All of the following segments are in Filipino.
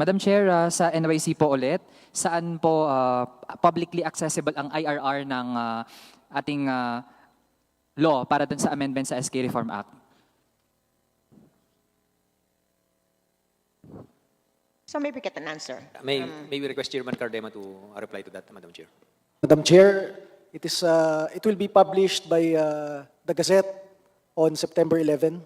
Madam Chair, uh, sa NYC po ulit, saan po uh, publicly accessible ang IRR ng uh, ating uh, law para dun sa amendment sa SK Reform Act? So maybe get an answer. May, may we request Chairman Cardema to uh, reply to that, Madam Chair? Madam Chair, it is, uh, it will be published by uh, the Gazette on September 11.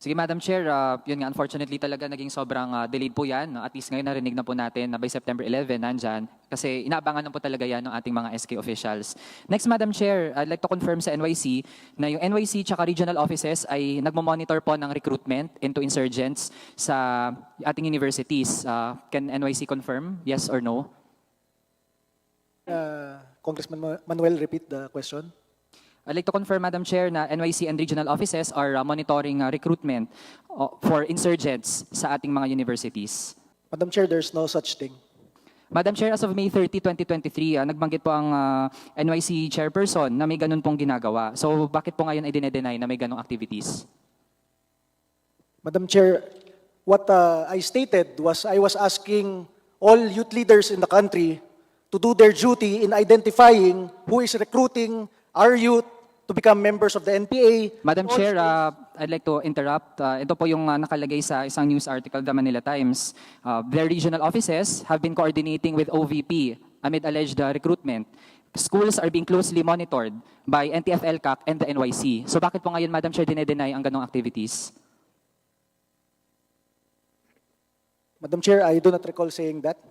Sige, Madam Chair, uh, yun nga, unfortunately talaga naging sobrang uh, delayed po yan. At least ngayon narinig na po natin na by September 11, nandyan. Kasi inaabangan na po talaga yan ng ating mga SK officials. Next, Madam Chair, I'd like to confirm sa NYC na yung NYC tsaka regional offices ay nagmamonitor po ng recruitment into insurgents sa ating universities. Uh, can NYC confirm? Yes or no? Uh, Congressman Ma- Manuel, repeat the question. I'd like to confirm, Madam Chair, na NYC and regional offices are uh, monitoring uh, recruitment uh, for insurgents sa ating mga universities. Madam Chair, there's no such thing. Madam Chair, as of May 30, 2023, uh, nagbanggit po ang uh, NYC chairperson na may ganun pong ginagawa. So bakit po ngayon ay dinedenay na may ganung activities? Madam Chair, what uh, I stated was I was asking all youth leaders in the country to do their duty in identifying who is recruiting our youth to become members of the NPA. Madam All Chair, uh, I'd like to interrupt. Uh, ito po yung uh, nakalagay sa isang news article ng Manila Times. Uh, their regional offices have been coordinating with OVP amid alleged uh, recruitment. Schools are being closely monitored by NTF-ELCAC and the NYC. So bakit po ngayon, Madam Chair, dinedenay ang ganong activities? Madam Chair, I do not recall saying that.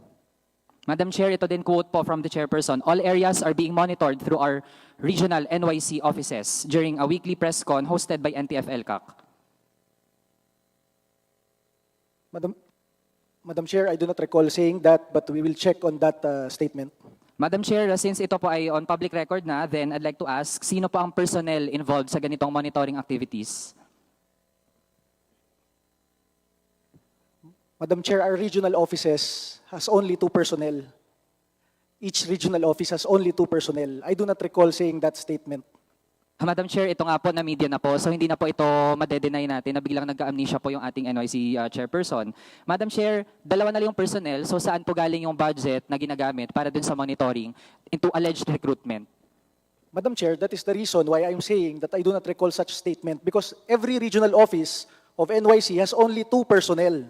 Madam Chair, ito din quote po from the chairperson. All areas are being monitored through our regional NYC offices during a weekly press con hosted by NTF-ELCAC. Madam, Madam Chair, I do not recall saying that, but we will check on that uh, statement. Madam Chair, since ito po ay on public record na, then I'd like to ask, sino po ang personnel involved sa ganitong monitoring activities? Madam Chair, our regional offices has only two personnel. Each regional office has only two personnel. I do not recall saying that statement. Ah, Madam Chair, ito nga po na media na po, so hindi na po ito madedenay natin na biglang nagka-amnesia po yung ating NYC uh, chairperson. Madam Chair, dalawa na lang yung personnel, so saan po galing yung budget na ginagamit para dun sa monitoring into alleged recruitment? Madam Chair, that is the reason why I'm saying that I do not recall such statement because every regional office of NYC has only two personnel.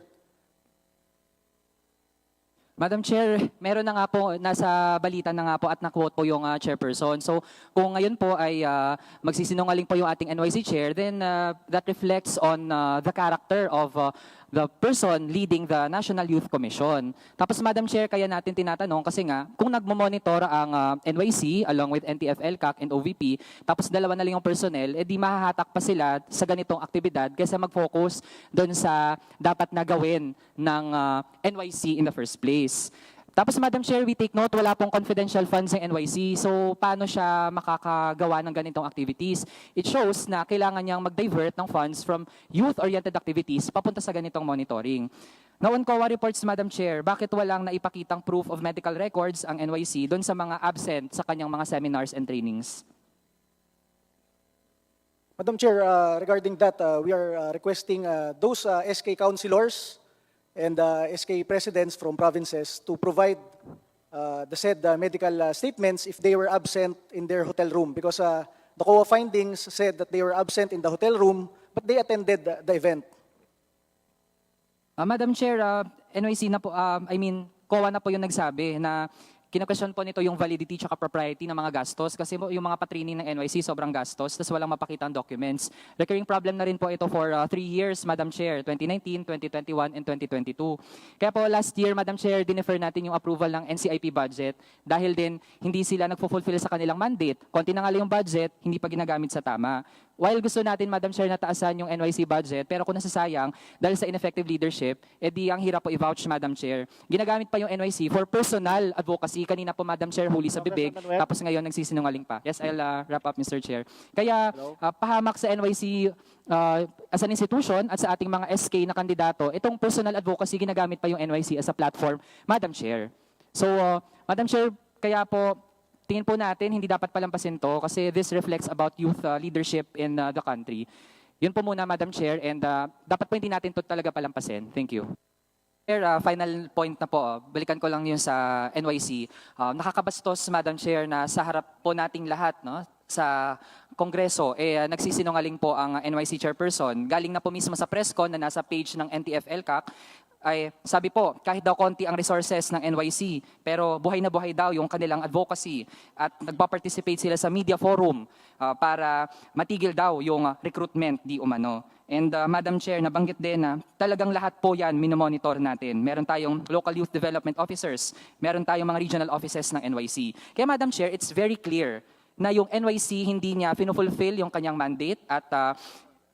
Madam Chair, meron na nga po, nasa balita na nga po at na-quote po yung uh, chairperson. So kung ngayon po ay uh, magsisinungaling po yung ating NYC chair, then uh, that reflects on uh, the character of uh, the person leading the National Youth Commission. Tapos Madam Chair, kaya natin tinatanong kasi nga, kung nagmomonitor ang uh, NYC along with NTF, LCAC, and OVP, tapos dalawa na lang yung personnel, edi mahahatak pa sila sa ganitong aktibidad kaysa mag-focus doon sa dapat na gawin ng uh, NYC in the first place. Tapos Madam Chair, we take note, wala pong confidential funds ng NYC. So paano siya makakagawa ng ganitong activities? It shows na kailangan niyang mag-divert ng funds from youth-oriented activities papunta sa ganitong monitoring. Now on COA reports, Madam Chair, bakit walang naipakitang proof of medical records ang NYC doon sa mga absent sa kanyang mga seminars and trainings? Madam Chair, uh, regarding that, uh, we are uh, requesting uh, those uh, SK councilors and uh, SK presidents from provinces to provide uh, the said uh, medical uh, statements if they were absent in their hotel room because uh, the COA findings said that they were absent in the hotel room but they attended the, the event. Ah, Madam Chair, ah, NYC na po, ah, I mean, COA na po yung nagsabi na kina-question po nito yung validity tsaka propriety ng mga gastos kasi yung mga patraining ng NYC sobrang gastos tapos walang mapakita ang documents. Recurring problem na rin po ito for ah, three years, Madam Chair, 2019, 2021, and 2022. Kaya po last year, Madam Chair, dinefer natin yung approval ng NCIP budget dahil din hindi sila nagfo-fulfill sa kanilang mandate. Konti na nga yung budget, hindi pa ginagamit sa tama. While gusto natin, Madam Chair, na taasan yung NYC budget, pero kung nasasayang dahil sa ineffective leadership, edi ang hirap po i-vouch, Madam Chair. Ginagamit pa yung NYC for personal advocacy. Kanina po, Madam Chair, huli sa bibig, tapos ngayon nagsisinungaling pa. Yes, I'll uh, wrap up, Mr. Chair. Kaya, uh, pahamak sa NYC uh, as an institution at sa ating mga SK na kandidato, itong personal advocacy, ginagamit pa yung NYC as a platform, Madam Chair. So, uh, Madam Chair, kaya po, tingin po natin, hindi dapat palampasin to kasi this reflects about youth uh, leadership in uh, the country. Yun po muna, Madam Chair, and uh, dapat po hindi natin to talaga palampasin. Thank you. Chair, uh, final point na po, balikan ko lang yun sa NYC. Uh, nakakabastos, Madam Chair, na sa harap po nating lahat, no, sa Kongreso, eh, nagsisinungaling po ang NYC chairperson. Galing na po mismo sa presscon na nasa page ng NTF-ELCAC, ay sabi po, kahit daw konti ang resources ng NYC, pero buhay na buhay daw yung kanilang advocacy at nagpa-participate sila sa media forum uh, para matigil daw yung recruitment di umano. And uh, Madam Chair, nabanggit din na talagang lahat po yan minomonitor natin. Meron tayong local youth development officers, meron tayong mga regional offices ng NYC. Kaya Madam Chair, it's very clear na yung NYC hindi niya finufulfill yung kanyang mandate at uh,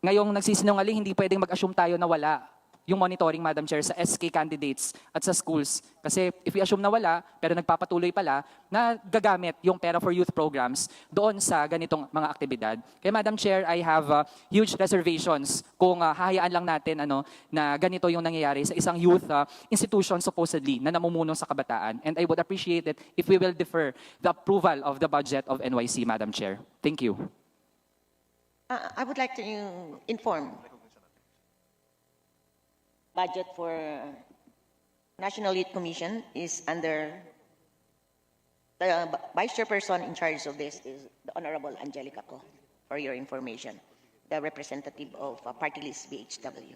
ngayong nagsisinungaling, hindi pwedeng mag-assume tayo na wala yung monitoring, Madam Chair, sa SK candidates at sa schools. Kasi if we assume na wala, pero nagpapatuloy pala, na gagamit yung pera for youth programs doon sa ganitong mga aktibidad. Kaya Madam Chair, I have uh, huge reservations kung uh, hahayaan lang natin ano, na ganito yung nangyayari sa isang youth uh, institution supposedly na namumuno sa kabataan. And I would appreciate it if we will defer the approval of the budget of NYC, Madam Chair. Thank you. Uh, I would like to uh, inform budget for National Youth Commission is under the vice chairperson in charge of this is the Honorable Angelica Co, for your information, the representative of uh, Party List BHW.